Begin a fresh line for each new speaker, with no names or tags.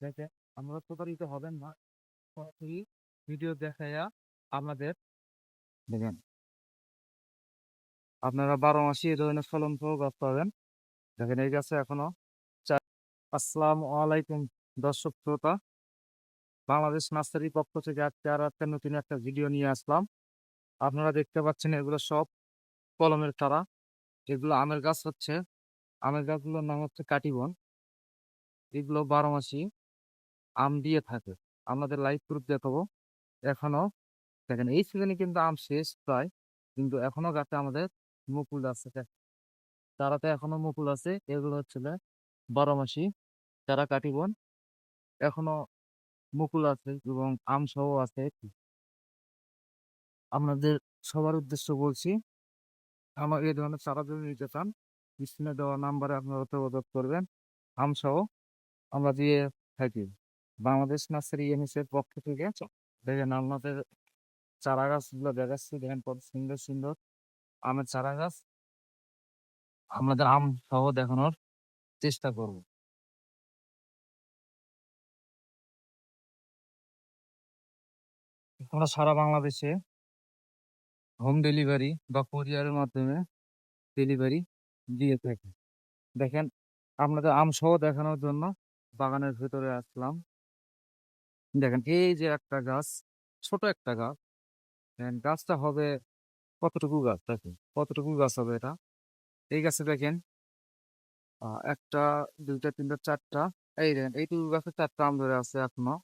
দেখে আমরা প্রতারিত হবেন না। সরাসরি ভিডিও দেখাইয়া আপনাদের দেখেন। আপনারা বারো মাসে এই ধরনের ফলন গাছ পাবেন। দেখেন, এই গাছে এখনও আসসালামু আলাইকুম, দর্শক শ্রোতা। বাংলাদেশ নার্সারির পক্ষ থেকে আজকে আর একটা নতুন একটা ভিডিও নিয়ে আসলাম। আপনারা দেখতে পাচ্ছেন এগুলো সব কলমের চারা। এগুলো আমের গাছ হচ্ছে। আমের গাছগুলোর নাম হচ্ছে কাটিবন। এগুলো বারো মাসি আম দিয়ে থাকে। আমাদের লাইভ প্রুফ দেখাবো এখনও, দেখেন এই সিজনে কিন্তু আম শেষ প্রায়, কিন্তু এখনও গাছে আমাদের মুকুল আছে। চারাতে এখনও মুকুল আছে, এগুলো হচ্ছে বারো মাসি চারা কাটিবন এখনও মুকুল আছে এবং আম সহ আছে। আপনাদের সবার উদ্দেশ্য বলছি, আমার এই ধরনের চারা যদি নিতে চান, স্ক্রিনে দেওয়া নাম্বারে আপনারা যোগাযোগ করবেন, আম সহ আমরা দিয়ে থাকি। বাংলাদেশ নার্সারি এর পক্ষ থেকে দেখেন আপনাদের চারা গাছগুলো দেখাচ্ছি। দেখেন কত সুন্দর সুন্দর আমের চারা গাছ আপনাদের আম সহ দেখানোর চেষ্টা করব। আমরা সারা বাংলাদেশে হোম ডেলিভারি বা কুরিয়ারের মাধ্যমে ডেলিভারি দিয়ে থাকি। দেখেন আপনাদের আম সহ দেখানোর জন্য বাগানের ভেতরে আসলাম। দেখেন, এই যে একটা গাছ, ছোট একটা গাছ গাছটা হবে কতটুকু গাছ? দেখেন, কতটুকু গাছ হবে এটা? এই গাছে দেখেন একটা, দুইটা, তিনটা, চারটা, এই দেখেন, এইটুকু গাছে চারটা আম ধরে আছে এখনও।